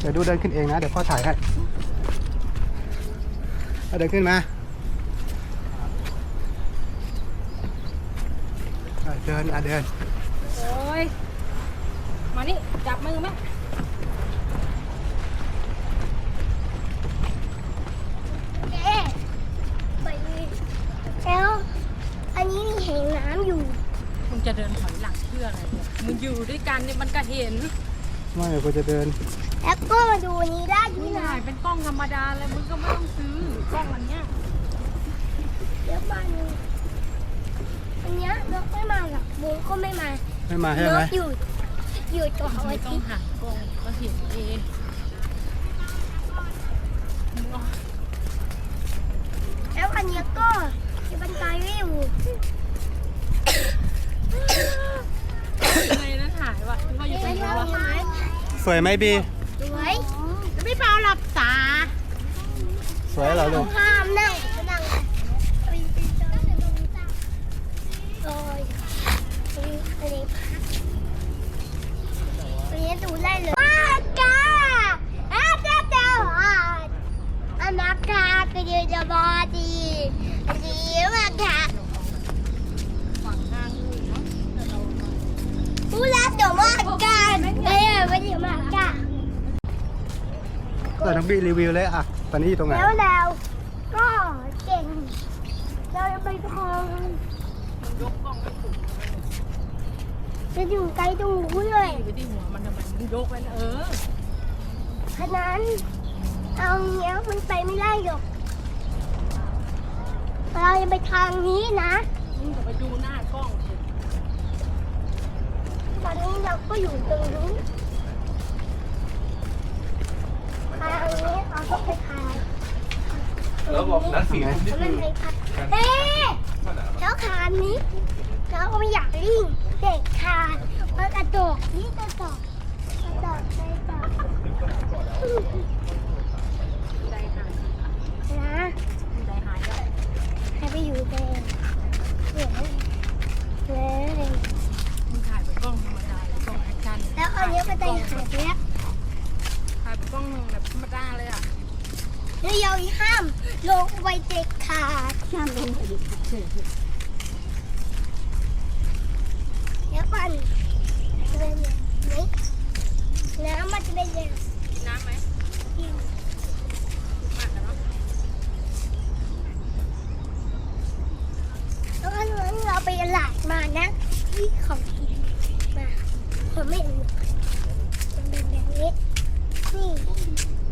เดี๋ยวดูเดินขึ้นเองนะ เดี๋ยวพ่อถ่ายให้เอาเดินขึ้นมาอะเดินอะเดิน โอ้ย มานี่ จับมือไหมเอ๊ะไปแล้วอันนี้มีแห่งน้ำอยู่ มึงจะเดินถอยหลังเพื่ออะไรเนี่ยมึงอยู่ด้วยกันเนี่ยมันก็เห็น ไม่เดี๋ยวกูจะเดิน แล้วก็มาดูอันนี้ได้ที่นี่ไหน ถ่ายเป็นกล้องธรรมดาเลยมึงก็ไม่ต้องซื้อกล้องอันเนี้ยเดี๋ยวมาดูอันเนี้ยนกไม่มาหรอกบูก็ไม่มาไม่มาใช่นไหมกอยู่ อยู่ตัวเอาไม่ไว้ต้องที่หันกล้องก็เห็นเองมึงเอาแล้วอันเนี้ยก็จะบันไดไม่อยู่ยังไงนะถ่ายว่ะเขาอยู่ตรงไม่นี้เอาวะไหมสวยไหมบีสวยไม่ เปล่าหลับตาสวยเหรอลูกห้ามนั่ง วิวเลยอะตอนนี้อยู่ตรงไหนแล้วแล้วก็เก่งเราจะไปทองมันยกกล้องไม่ถูกจะอยู่ไกลตรงนู้นเลยไปที่หัวมันทำไมมึงยกไว้นะเออขนาดเอาเงี้ยมันไปไม่ได้หรอกเราจะไปทางนี้นะมึงก็ไปดูหน้ากล้องสิตอนนี้เราก็อยู่ตรงนู้น ทางนี้เราก็ไปทางแล้วบอกนัดสี่ทุ่มนี่แล้วคืมันอไปพัดเอ๊ะแล้วคานนี้เราก็ไม่อยากลิ่งเด็กคานมันกระโดดนี่กระโดดกระโดดไปต่อ ใจหาย นะ ใจหายแล้ว ให้ไปอยู่แดงเหลืองเลย มึงถ่ายเป็นกล้องธรรมดาเลยกล้องแอคชั่น แล้วอันนี้ก็ได้หายไปแล้ว ถ่ายเป็นกล้องแบบธรรมดาเลยอะ แล้วยาห้าม ลงไปเด็ดขาดห้ามลงไปเด็ดขาดแล้วมันจะเป็นยังไงน้ำมันจะเป็นยังไง กินน้ำไหมมากกันเนาะ แล้วอันนั้นเราไปตลาดมานะที่ของกินมาผมไม่รู้มันเป็นแบบนี้นี่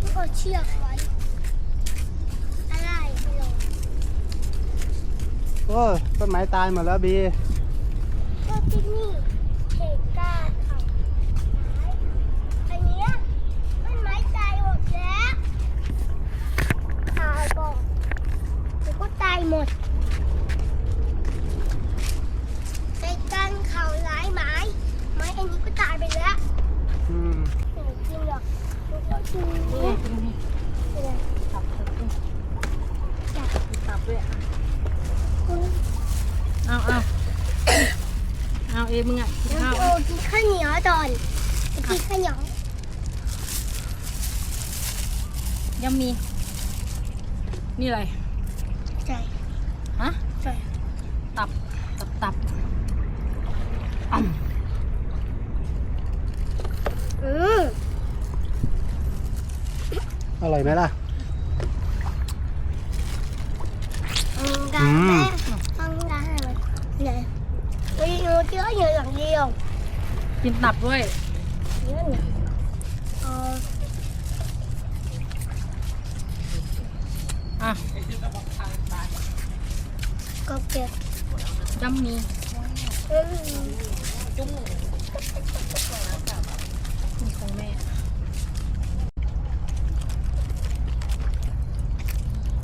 ที่เขาเชือกไว้อะไรไม่รู้ โอ้ต้ นไม้ตายหมดแล้วบีก็ที่นี่เหตุการณ์เขาตายอันเนี้ยต้นไม้ตายหมดแล้วตายบอกเดี๋ยวก็ตายหมดเหตุการณ์เขาหลายไม้ ไม้อันนี้ก็ตายไปแล้วอืมไม่ได้กินหรอกมันก็กินนี่เนี่ยตรงนี้เนี่ยตับเถอะจ้ะตับด้วยอะคุณ เอาเอาเอาเอมึงอะกินน้อข้าวโอกินข้าวเหนียวก่อนกินข้าวเหนียวยังมี นี่อะไรใช่ฮะใช่ตับ ตับ ตับอ่อืมอร่อยไหมล่ะ อืมกาแฟทำได้ไหมเนี่ยไปดูเชื้ออยู่อย่างเดียวำ กินตับด้วยเชื้อเนี่ยเอออะก็เก็บยังมีอืม มีของแม่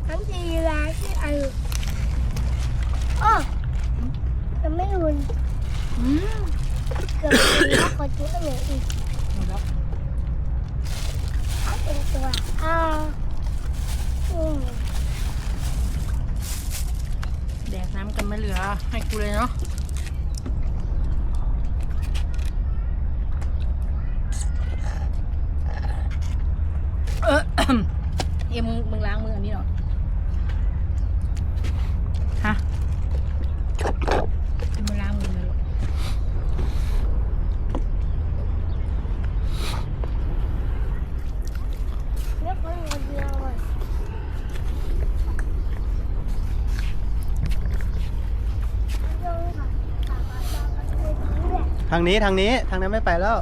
ทั้งทีร้านที่อันอ๋อจะไม่รุน อืม เกือบถึงแล้วก็จุดเหลืออีก หมดแล้ว เป็นตัวอ่าอืม แดกน้ำกันไม่เหลือ ให้กูเลยเนาะ เออเอ็มมึงมึงล้างมืออันนี้เหรอฮะมึงล้างมือเลยเหรอเลือกคนเดียวอะลงค่ะตามมาตามมาเลยนี่แหละทางนี้ทางนี้ทางนั้นไม่ไปแล้ว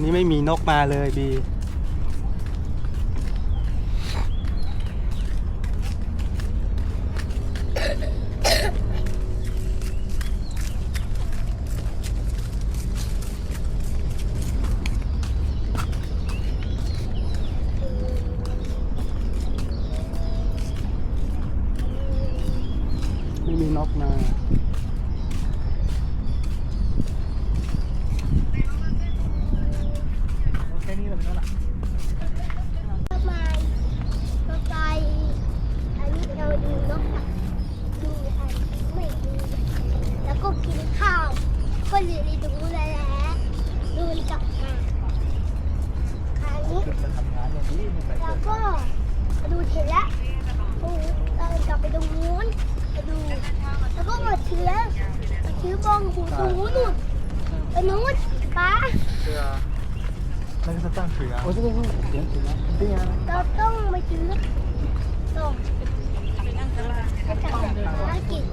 วันนี้ไม่มีนกมาเลยบี ไม่มีนกมา แค่นี้เลยมันก็ละ ทำไมก็ไปอันนี้เราดูนกอะดูอันไม่ดูแล้วก็กินข้าวก็เลยได้ดูแลดูกลับมาคราวนี้ จะทำงานอย่างนี้ไม่ใส่ แล้ว เสื้อ ก็ดูเสร็จแล้วโอ้เรากลับไปตรงนู้นไปดู แล้วก็มาเชื้อมาเชื้อบองหูตรงนู้นนู่นไปนู้นป้า เสื้อ แล้วก็จะตั้งเสือโอ้ยจะต้องเสียงเสือจริงอ่ะ เราต้องไปเชื้อต้องให้กับภารกิจ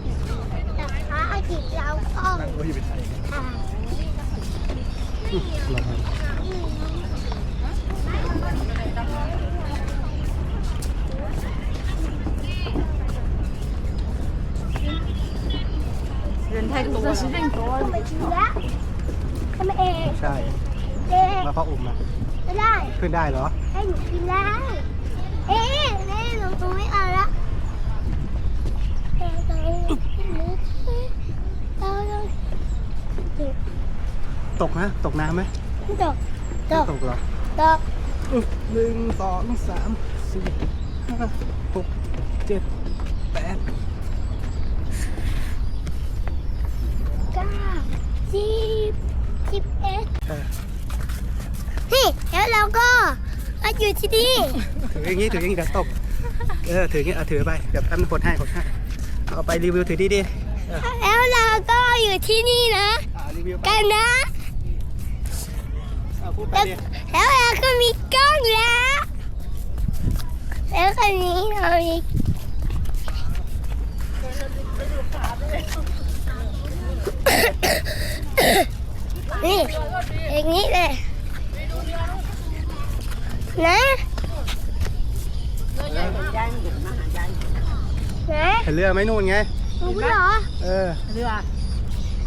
กับภารกิจเราต้อง นั่งโอ้ยเป็นไทย อ่า อื้อเราทำ 人太多了，时间多 ต้องไปเชื้อทำไมเอง ใช่ เด็กมาพ่ออุ่มมาไม่ได้ ขึ้นได้เหรอ ให้หนูกินได้ เอ๊ะแม่หนูหนูไม่เอาละเราต้องเราต้องตกนะ ตกน้ำไหมตกตไม่กตกเหรอตกอึ๊บหนึ่งสองสามสี่ห้าหกเจ็ดแปดเก้าสิบสิบเอ็ด เออ นี่แล้วเราก็มา อยู่ที่นี่ถืออย่างนี้ถืออย่างนี้เดี๋ยวตก เออถืออย่างนี้เอาถือไปเดี๋ยวแป๊บนึงกดให้กดให้เอาไปรีวิวถือดีๆเออแล้วเราก็อยู่ที่นี่นะอ่ารีวิวไปกันนะเอาพูดไปแล้วดิแล้วเราก็มีกล้องแล้ว แล้วคันนี้เรามีนี่อย่างนี้เลย นะนะเห็นเรือไหมนู่นไง รู้เหรอเออ เรือ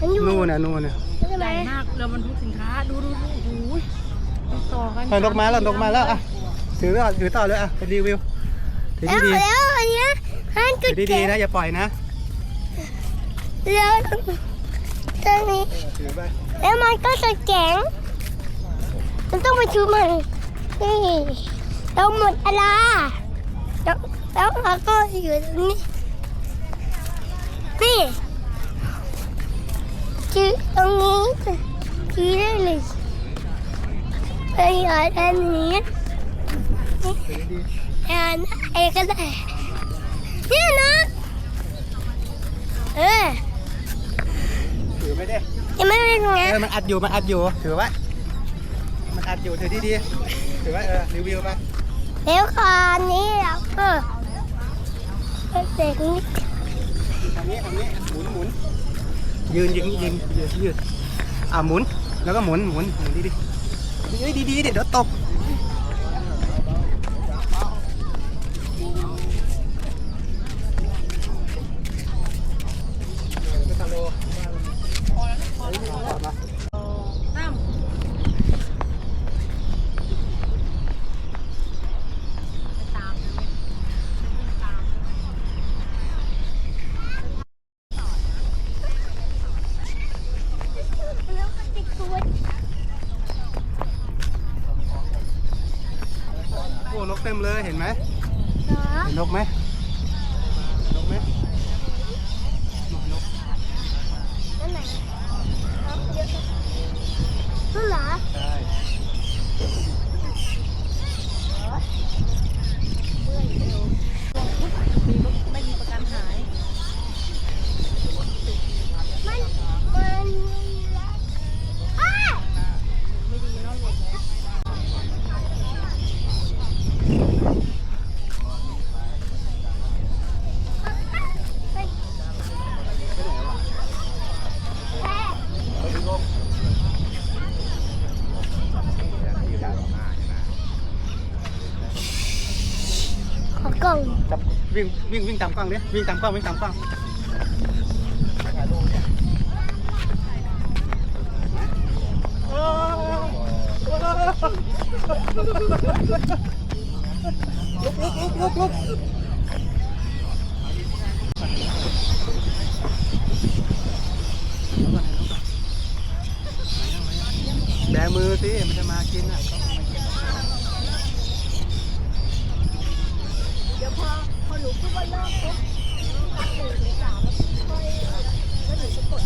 มันอยู่นู่นน่ะนู่นน่ะใช่ไหใหมญ่มากเรือบรรทุกสินค้า ดูดูดูโอ้โหต่อกันเออนกมาแล้วนกมาแล้วอะถือต่อถือต่อเลยอะไปรีวิวถือแล้วดีแล้วอันเนี้ยห้างๆก็ถือดีๆนะอย่าปล่อยนะแล้วตรงนี้ ถือไปแล้วมันก็จะแข็งมันต้องไปชูมัน นี่เราหมดอะไรแล้วแล้วเราก็อยู่ตรงนี้ นี่ชือตรงนี้ชือได้เลยไปอยู่ด้านนี้นี่ถือดีอ่านเองก็ได้เนี่ยนะเออๆถือไม่ได้ยังไม่เป็นไงเออมันอัดอยู่มันอัดอยู่ถือไว้มันอัดอยู่ถือดีๆ ถือไว้เออรีวิวไปแล้วคราวนี้เราก็เด็กนี่ทางนี้ทางนี้หมุนหมุนยืนยืนยืนยืนยืนอะหมุนแล้วก็หมุนหมุนหมุนดีๆเฮ้ยดีๆดิเดี๋ยวตก ห็นไหมเหรอเห็นนกไหมนกไหมนกนกนั่นไหนน้ำเยอะจังนั่นเหรอ ใช่ วิ่งวิ่งวิ่งตามกล้องดิวิ่งตามกล้องวิ่งตามกล้องลุกลุกลุกลุกลุกแบมือสิมันจะมากินอะ เดี๋ยวพอพอหนูพูดว่าเลิกปุ๊บตั้งหนึ่งถึงสามค่อยแล้วหนูจะกด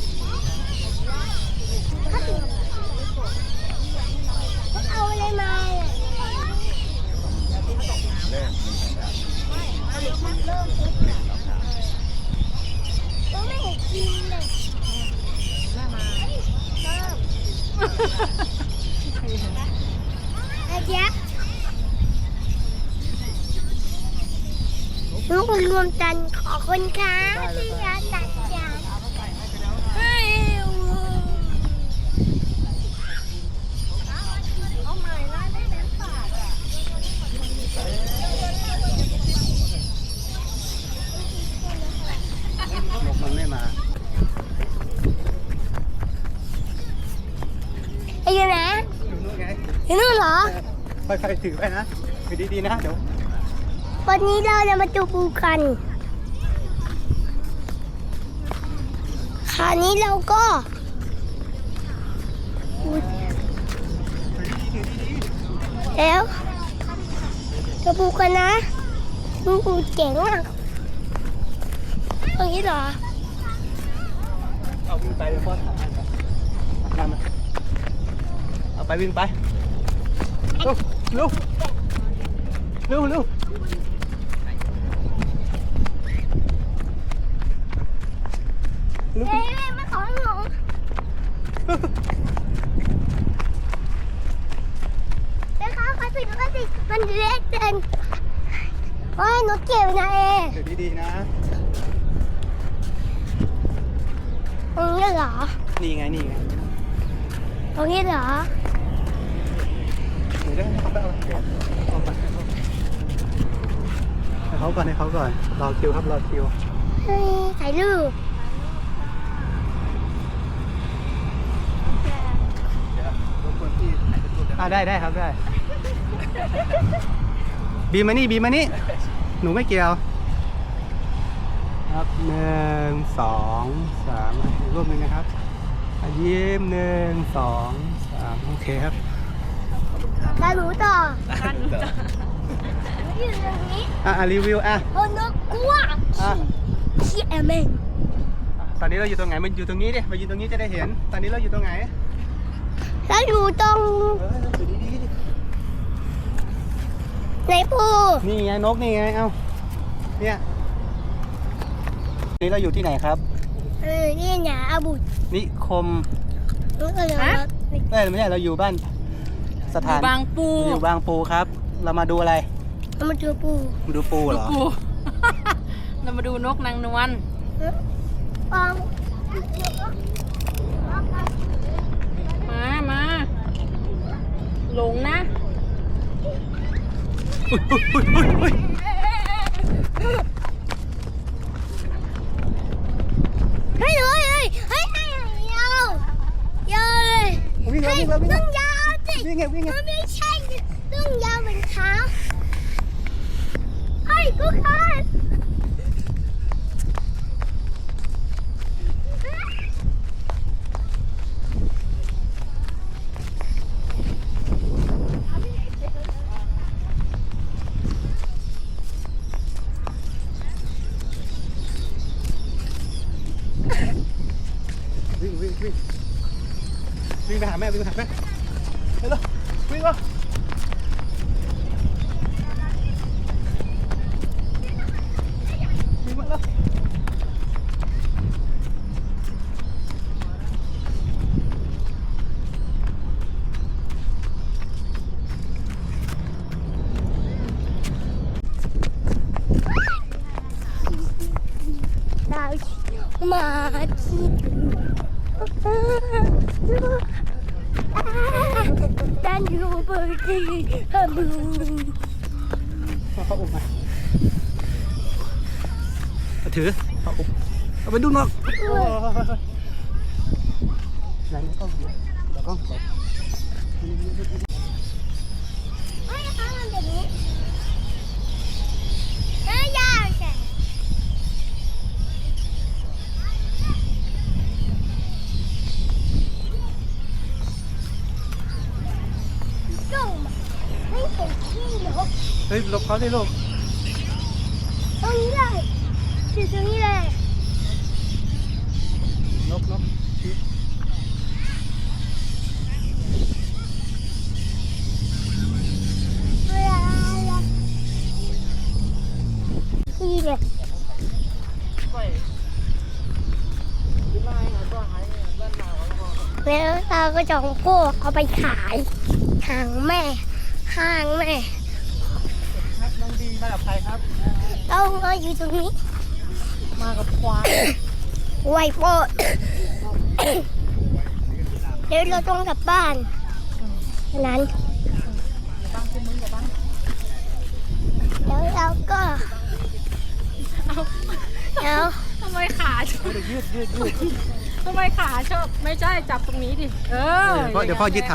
ถ้าถึงมันเอาอะไรมาอะก็ไม่เห็นกินเลย แม่มา เริ่ม ไอ้เจ๊ยบลูกรวมกันขอบคุณค่ะที่ยาตัดจานเฮ้ยเอาใหม่ว่าได้แล้วฝากอะ นกมันไม่มา ไอ้ยูนะ อยู่นู่นไง อยู่นู่นเหรอ ค่อยๆถือไปนะถือดีๆนะเดี๋ยววันนี้เราจะมาจูปูกันคราวนี้เราก็แล้วจะปูกันนะปูปูเจ๋งอะตรงนี้เหรอ เอาวิ่งไปเดี๋ยวพ่อถ่ายให้ครับตามมาเอาไปวิ่งไป เร็วเร็วเร็วเร็วเร็วเอ้ยไม่ของหนูเดี๋ยวเขาเขาสิเขาสิมันเล็กเกินโอ้ยหนูเก็บนะเอถือดีๆนะตรงนี้เหรอ นี่ไง นี่ไงตรงนี้เหรอ เดี๋ยวให้เขาไปเอาเดี๋ยวเอาไปให้เขาก่อนให้เขาก่อนรอคิวครับรอคิว เฮ้ยถ่ายรูปอ่าได้ได้ครับได้ บีมานี่บีมมานี่หนูไม่เกี่ยว ครับหนึ่งสองสามอีกรูปหนึ่งนะครับอะยิ้มหนึ่งสองสามโอเคครับ แล้วหนูต่อบ้านหนูจะหนูอยู่ตรงนี้อะอะรีวิวอะโอ้นกกลัวอะเชี่ยแม่งตอนนี้เราอยู่ตรงไหนมันอยู่ตรงนี้ดิมายืนตรงนี้จะได้เห็น ตอนนี้เราอยู่ตรงไหนแล้วอยู่ตรงเอออยู่ดีๆดิไหนปูนี่ไงนกนี่ไงเอ้าเนี่ยนี่เราอยู่ที่ไหนครับเออนี่หนาอาบุตรนิคมฮะเอ้ยไม่ใช่เราอยู่บ้าน สอถายู่นบางปูอยู่บางปูครับ เรามาดูอะไรเอามาดูปูมาดูปูเหรอปูเรามาดูนกนางนวลปองมามาหลงนะเฮ้ยเฮ้ยเฮ้ยเฮ้ยเฮ้ยยาวยาวเลยวิ่งแล้วเฮ้ยวิ่งแล้ววิ่งต้แล้อวงยา วิ่งไงวิ่งไงมันไม่ใช่เรื่องยาวเหมือนเขาไอ้กูขาดวิ่งวิ่งวิ่งวิ่งไปหาแม่วิ่งไปหาแม่ มาที่ดันยูเบอร์ดีฮัมบูเขาอุ้มมาถือเอาอุ้มเอาไปดูนกไหนกล้องอยู่เดี๋ยวก ลบเขาได้ลูกตรงนี้เลยอยู่ตรงนี้เลยนกนกชี้เวลาขี้เลยแล้วเราก็จะเอาพวกเอาไปขายทางแม่ห้างแม่ครับน้องดี มากับใครครับต้องมาอยู่ตรงนี้มากับควายไวโปดเดี๋ยวเราต้องกลับบ้านฉะนั้นบ้างคุณมึงกับบ้างแล้วเราก็แล้วทำไมขาชอบเดี๋ยวยืดยืดยืดทำไมขาชอบไม่ใช่จับตรงนี้ดิ เออ เดี๋ยวพ่อเดี๋ยวพ่อยืดขา